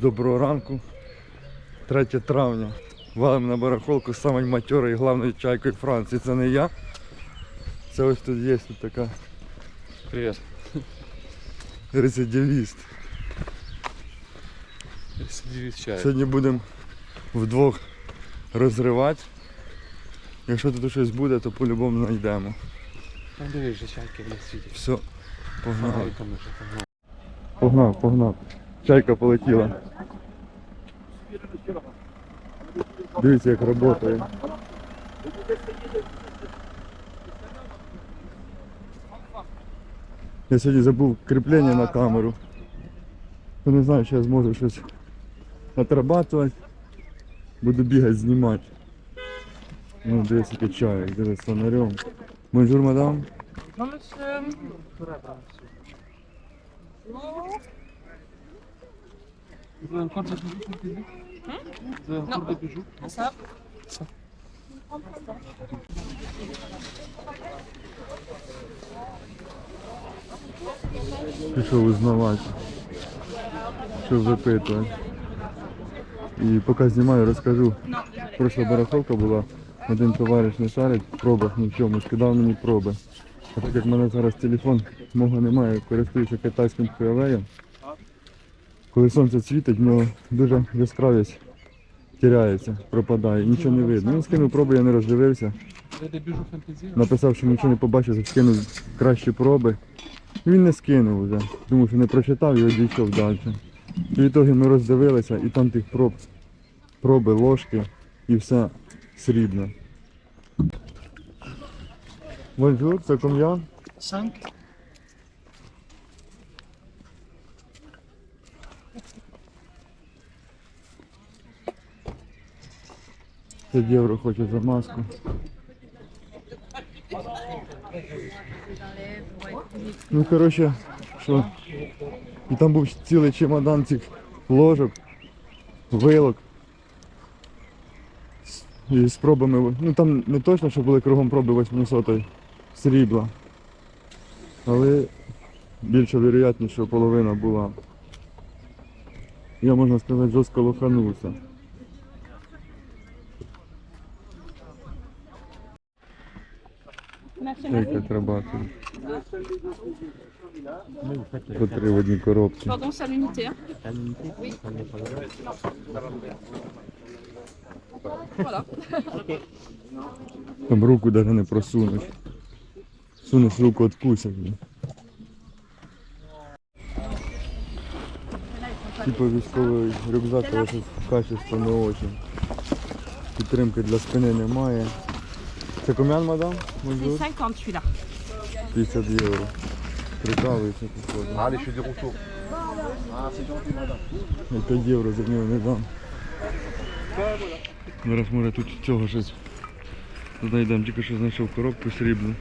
Доброго ранку. 3 травня. Валим на барахолку з самою матьорою і главною чайкою Франції. Це не я. Це ось тут є тут така Привет. рецидивіст. Рецидивист чай. Сьогодні будемо вдвох розривати. Якщо тут щось буде, то по-любому знайдемо. Ну дивись, чайки, блядь, світять. Все, погнали. Там погнали. Погнав, погнав. Чайка полетіла. Дивіться, як працює. Я сьогодні забув кріплення на камеру. Я не знаю, чи я зможу щось отрабатувати. Буду бігати, знімати. Ну, чайок, дивись, з фонарем. Бонжур, мадам. Non, monsieur. Vous avez encore des bijoux pour le bébé Vous avez encore des bijoux Ça. Пішов узнавати, що запитувати. І поки знімаю, розкажу. Пройшла барахолка була, один товариш не шарить пробах ні в чому, скидав мені проби. А так як в мене зараз телефон мого немає, користуюся китайським Huawei. Коли сонце світить, в нього дуже яскравість тіряється, пропадає, нічого не видно. Він скинув проби, я не роздивився. Написав, що нічого не побачив, скинув кращі проби. Він не скинув вже. Думав, що не прочитав і одійшов далі. І в ітогі ми роздивилися і там тих проб, проби, ложки і все срібне. Бонжур, це ком'ян. 5. Це євро хоче за маску. Ну, коротше, що? І там був цілий чемодан цих ложок, вилок. І з пробами. Ну там не точно, що були кругом проби 800 срібла. Але більше вероятніше, що половина була. Я можна сказати, жорстко лоханувся. Яка тут. По три в одній коробці. Pardon, c'est à l'unité. Hein. Voilà. Там руку навіть не просунеш. Сунеш руку откусять. блін. Типа військовий рюкзак, але щось качество не очень. Підтримки для спини немає. Це ком'ян, мадам? C'est Бонжур? 50 celui-là. 50 євро. Прикалується, походу. Я 5 євро за нього не дам. Зараз може тут цього щось знайдемо. Тільки що знайшов коробку срібну.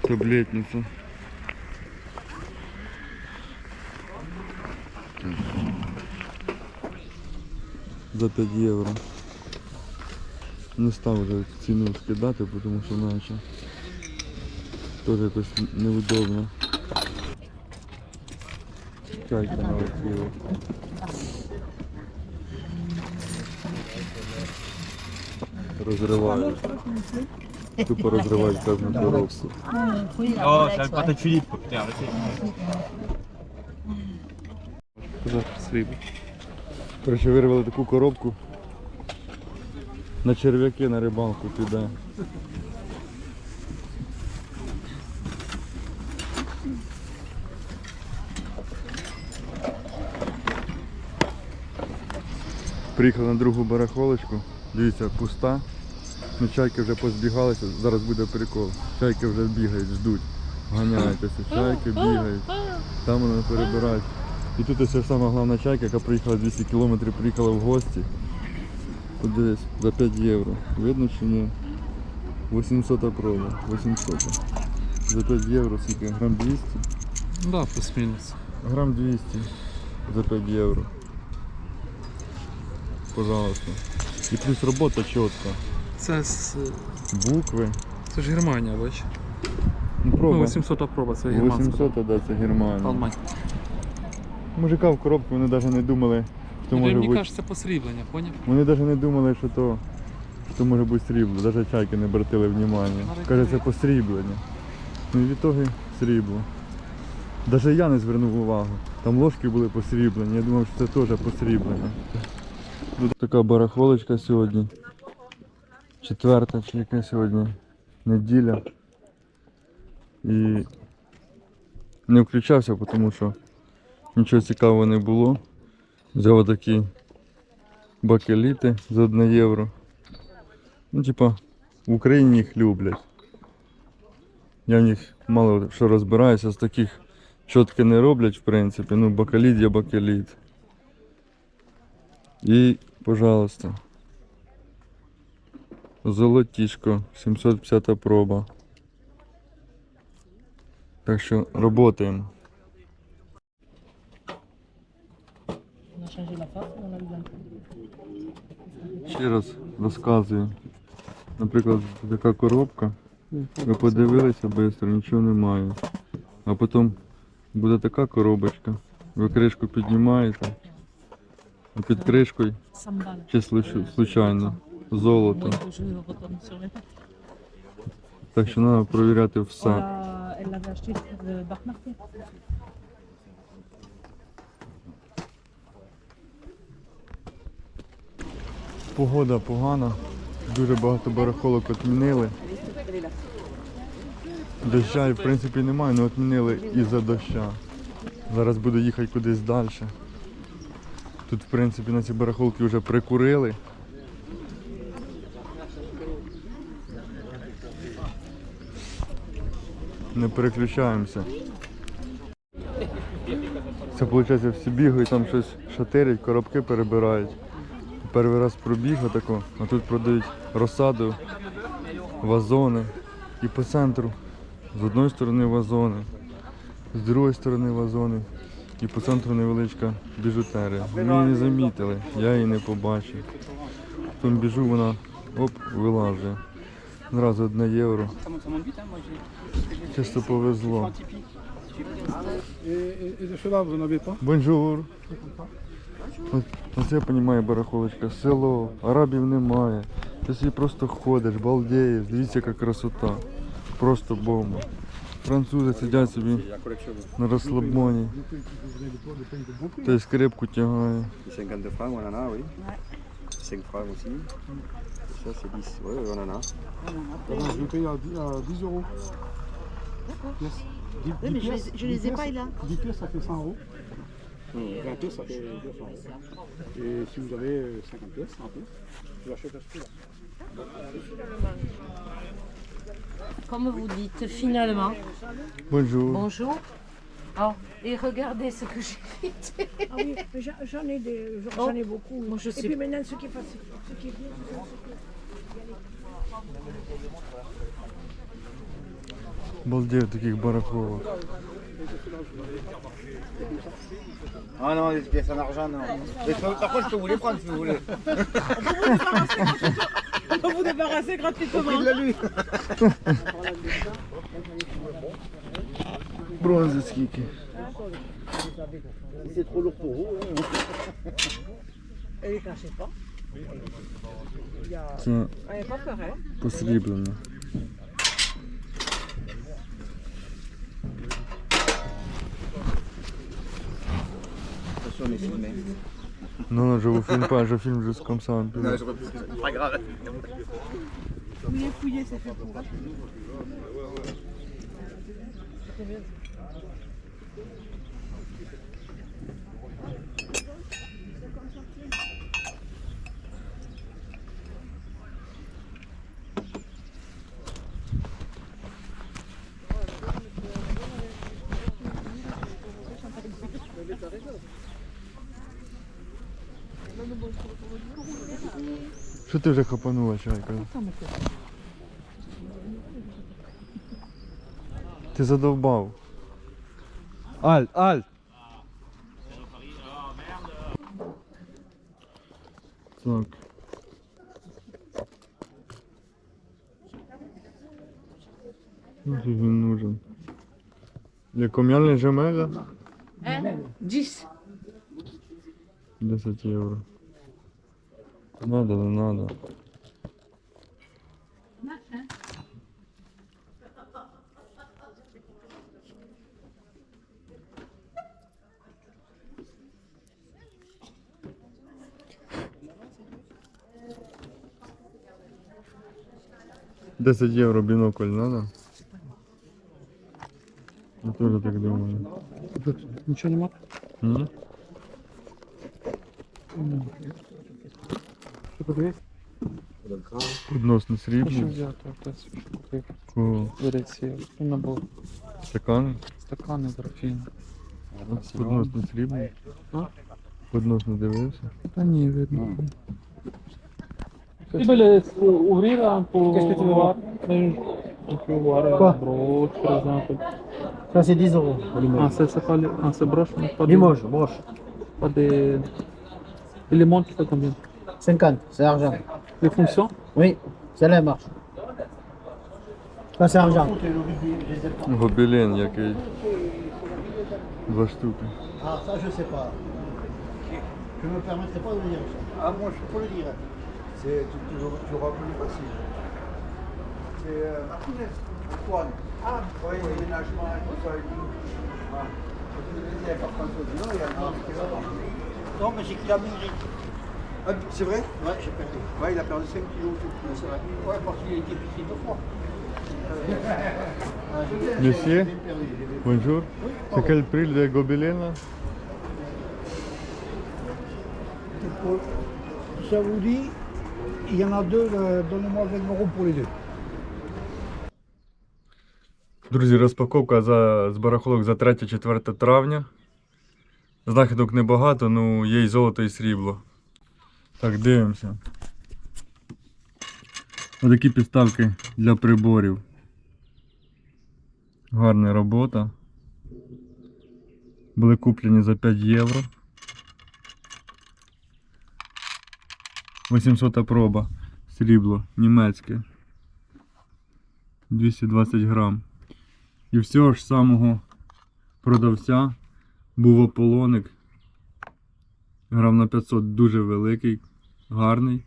Таблетниця. За 5 євро. Не став вже ціну скидати, тому що наче теж якось неудобно. Чайка налетіла. Розривають. Тупо розривають кожну коробку. Putain, arrêtez. Куда срібло? Короче, вирвали таку коробку. На черв'яки на рибалку піде. Приїхали на другу барахолочку. Дивіться, пуста. Ну, чайки вже позбігалися, зараз буде прикол. Чайки вже бігають, ждуть. Ганяйтеся, чайки бігають. Там вони перебирають. І тут ось сама головна чайка, яка приїхала 200 кілометрів, приїхала в гості. От дивись, за 5 євро. Видно чи ні? 800 проба. 800. За 5 євро скільки? Грам 200? Ну да, плюс-мінус. Грам 200 за 5 євро. Пожалуйста. І плюс робота чітка. Це, з- Букви. це ж Германія, бач. Ну, проба. Ну, 800 проба, це германська. 800, да, це Германія. Алмань. Мужика в коробку вони навіть не думали, що може Мені бути. кажеться посріблення, поняв? Вони навіть не думали, що то, що то може бути срібло. Навіть чайки не обратили внимання. Каже, це посріблення. Ну і в ітогі срібло. Навіть я не звернув увагу. Там ложки були посріблені. Я думав, що це теж посріблення. Така барахолочка сьогодні. Четверта чи яка сьогодні неділя. І не включався, тому що нічого цікавого не було. Взяв такі бакеліти за 1 євро. Ну, типа, в Україні їх люблять. Я в них мало що розбираюся, з таких чітки не роблять, в принципі. Ну, бакеліт є бакеліт. І, пожалуйста. Золотішко, 750 проба. Так що работаємо. Ще раз розказую. Наприклад, така коробка. Ви подивилися швидко, нічого немає. А потім буде така коробочка. Ви кришку піднімаєте, під кришкою sambal. чи случайно золото. Так що треба провіряти все. Martin. Погода погана, дуже багато барахолок відмінили. Доща в принципі немає, але відмінили із-за доща. Зараз буду їхати кудись далі. Тут в принципі на ці барахолки вже прикурили. Не переключаємося. Це виходить всі бігають, там щось шатирять, коробки перебирають. Перший раз пробіг отако, а тут продають розсаду, вазони. І по центру з одної сторони вазони, з другої сторони вазони. І по центру невеличка біжутерія. Ми її не замітили, я її не побачив. Потім біжу, вона оп, вилажує. Зразу одне євро. Чисто повезло. Бонжур. Оце я розумію, барахолочка, село, арабів немає. Ти собі просто ходиш, балдеєш, дивіться, яка красота. Просто бомба. Французи сидять собі на розслабоні. Той скрипку тягає. 52 francs, on en a, oui. 5 francs aussi. Et ça, c'est 10. Oui, oui, on en a. Pardon, Je vais payer à 10, à 10 euros. Yes. 10, Oui, mais je les, je les ai pas là. 10 pièces, ça fait 100 euros. 20 pièces, ça fait 200 euros. Et si vous avez euh, 50 pièces, 100 pièces, je l'achète à ce prix-là. Comme vous dites, finalement. Бонжур. Bonjour. Oh, et regardez ce que j'ai fait. Ah oui, mais j'en j'en ai, des, j'en Oh. j'en ai beaucoup. Moi, je Et sais puis maintenant, ce qui est facile, ce qui est bien, c'est ça, c'est Балдею таких барахолок. Ah non, les pièces en argent, non. Mais je peux- par contre, je peux vous les prendre si vous voulez. On vous débarrasser gratuitement. Prix de la lune. Бронзи скільки. C'est trop lourd pour vous. hein. Et les cachez pas. Il y a... Це Ah, il n'y a pas peur, hein. посріблено. Attention, on est filmé. Non, non, je vous filme pas, je filme juste comme ça un peu. Non, je. C'est pas grave. Fouiller, fouiller, c'est fait pour. Що ти вже хапанула, чайка? Ти задовбав. Аль, аль! Так. Нафіг він нужен. Для ком'яльний жемега? Hein 10. 10 євро. Надо, не надо. Десять євро бінокль надо? Я тоже так думаю. Нічого нема? М? Що тут є? Підносне Що срібло. взяти? Хтось купив. Кого? Береться. Ну, набор. Стакани. Стакани, графін. Підносне срібло. А? Підносне дивився. Та ні, видно. Ти біля угріра по вар. Broche, par exemple. Ça, c'est 10 euros. Ah, ça, c'est pas les... Ah, c'est broche, mais pas des... Limoges, broche. Les montres, tu fais combien 50, c'est argent. Les fonctions Oui, celle-là elle marche. Ça, c'est argent. Гобелен який. Два штуки. Ah, ça, je sais pas. Je me permettrai pas de dire ça. Ah, moi, je peux le dire. C'est tu, tu, tu auras plus facile. C'est euh, Martinez, Antoine. Ah, oui, déménagement et tout ça et tout. Ah. Parce que le deuxième, par contre, non, il y a un autre qui est là-bas. Non, mais c'est qu'il a maigri. Ah, c'est vrai Ouais, j'ai perdu. Ouais, il a perdu 5 kilos. C'est vrai. Ouais, parce qu'il a été piqué deux fois. Monsieur, bonjour. C'est quel prix le gobelin là ça vous dit, il y en a deux, euh, donnez-moi 20 euros pour les deux. Друзі, розпаковка за, з барахолок за 3-4 травня. Знахідок небагато, ну є і золото, і срібло. Так, дивимося. Отакі підставки для приборів. Гарна робота. Були куплені за 5 євро. 800 проба. Срібло німецьке. 220 грам. І всього ж самого продавця був ополоник. Грам на 500 дуже великий, гарний.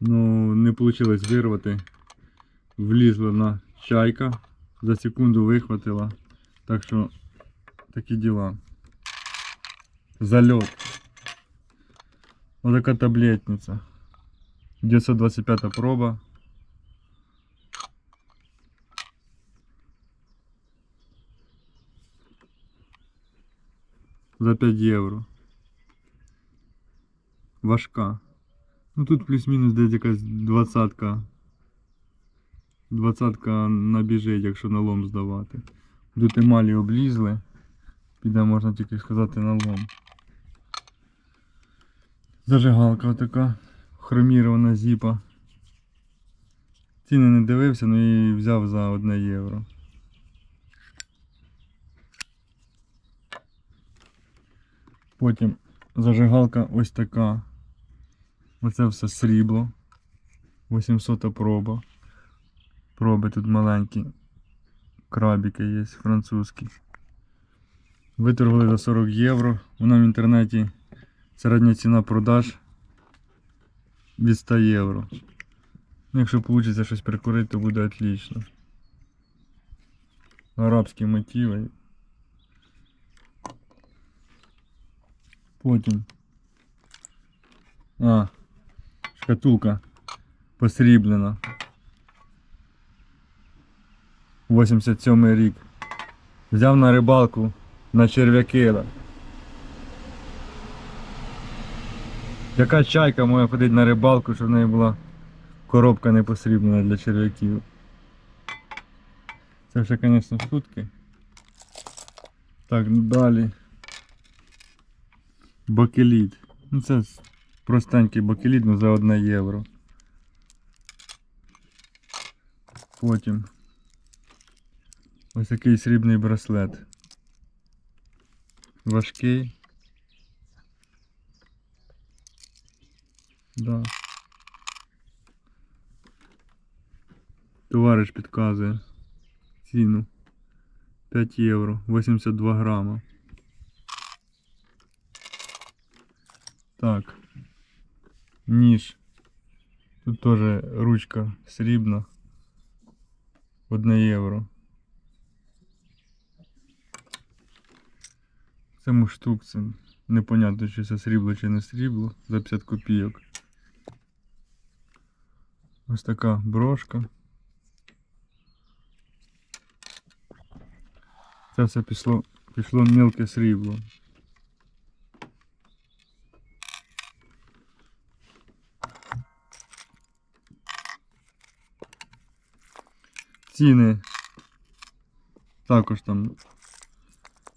Ну, не вийшло вирвати. Влізла на чайка, за секунду вихватила. Так що такі діла. Зальот. Отака таблетниця. 925 проба. за 5 євро. Важка. Ну тут плюс-мінус десь якась двадцятка. Двадцятка набіжить, якщо на лом здавати. Тут емалі облізли. Піде можна тільки сказати на лом. Зажигалка така. Хромірована зіпа. Ціни не дивився, ну і взяв за 1 євро. Потім зажигалка ось така. Оце все срібло. 800 проба. Проби тут маленькі. Крабіки є французькі. Виторгували за 40 євро. Вона в інтернеті середня ціна продаж від 100 євро. Ну, Якщо вийде щось прикурити, то буде отлично. Арабські мотиви. Потім. А, шкатулка посріблена. 87 рік. Взяв на рибалку на черв'яки. Яка чайка може ходити на рибалку, щоб в неї була коробка не посріблена для черв'яків. Це вже, звісно, шутки. Так, далі. Бакеліт. Ну це простенький бакеліт, ну за 1 євро. Потім ось такий срібний браслет. Важкий. Да. Товариш підказує ціну 5 євро, 82 грама. Так. Ніж. Тут теж ручка срібна. Одне євро. Це муштук, це непонятно, чи це срібло чи не срібло за 50 копійок. Ось така брошка. Це все пішло, пішло мілке срібло. Ціни також там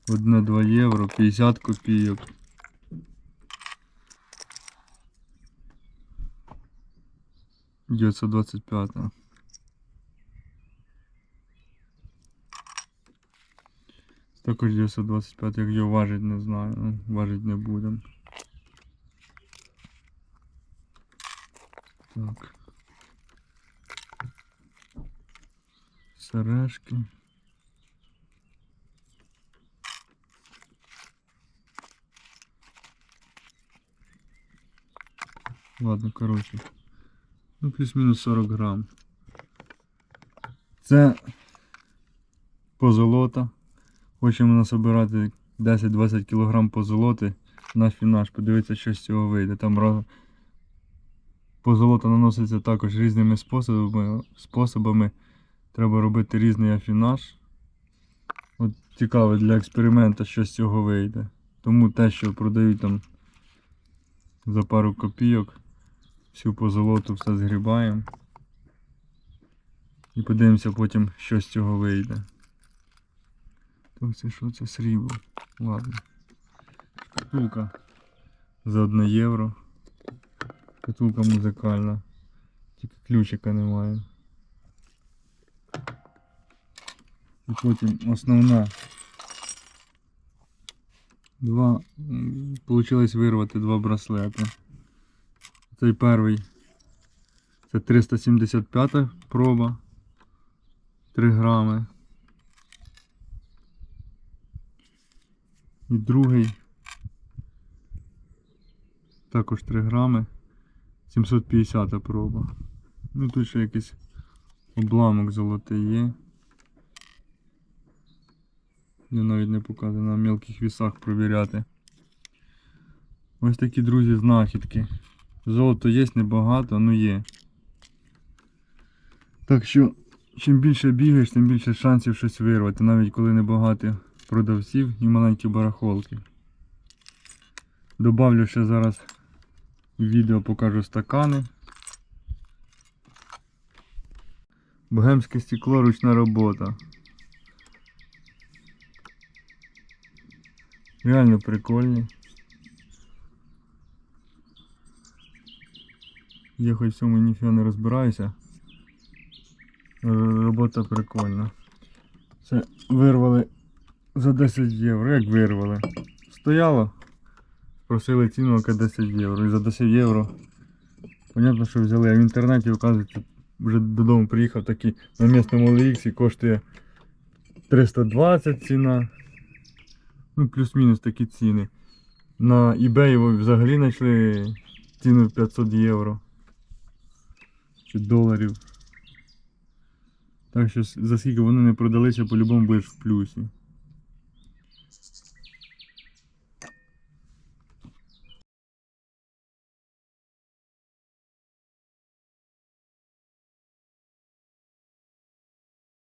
1-2 євро, 50 копійок. Двадцять п'ята. Також 925, як його важить, не знаю. Ну, важить не будемо. Так. Сережки. Ладно, коротше. Ну, плюс-мінус 40 грам. Це позолота. Хочемо насобирати 10-20 кг позолоти на фінаш. Подивитися, що з цього вийде. Там позолота наноситься також різними способами. способами. Треба робити різний афінаж. От цікаво для експерименту, що з цього вийде. Тому те, що продають там за пару копійок, всю позолоту все згрібаємо. І подивимося потім, що з цього вийде. Так це що це срібло? Ладно. Шкатулка за 1 євро. Шкатулка музикальна. Тільки ключика немає. І потім основна. Два. Получилось вирвати два браслети. Цей перший. Це 375 проба. 3 грами. І другий. Також 3 грами. 750 проба. Ну тут ще якийсь обламок золотий є. Я навіть не показую на мілких вісах провіряти. Ось такі, друзі, знахідки. Золото є небагато, але є. Так що, чим більше бігаєш, тим більше шансів щось вирвати, навіть коли небагато продавців і маленькі барахолки. Добавлю ще зараз відео покажу стакани. Богемське стекло ручна робота. Реально прикольні. Я хоч в цьому ніфіга не розбираюся. Робота прикольна. Це вирвали за 10 євро. Як вирвали? Стояло. Просили ціну яка 10 євро. І за 10 євро. Понятно, що взяли. А в інтернеті, оказується, вже додому приїхав такий на місному OLX коштує 320 ціна. Ну, плюс-мінус такі ціни. На eBay взагалі знайшли ціну в 500 євро. Чи доларів. Так що за скільки вони не продалися, по-любому будеш в плюсі.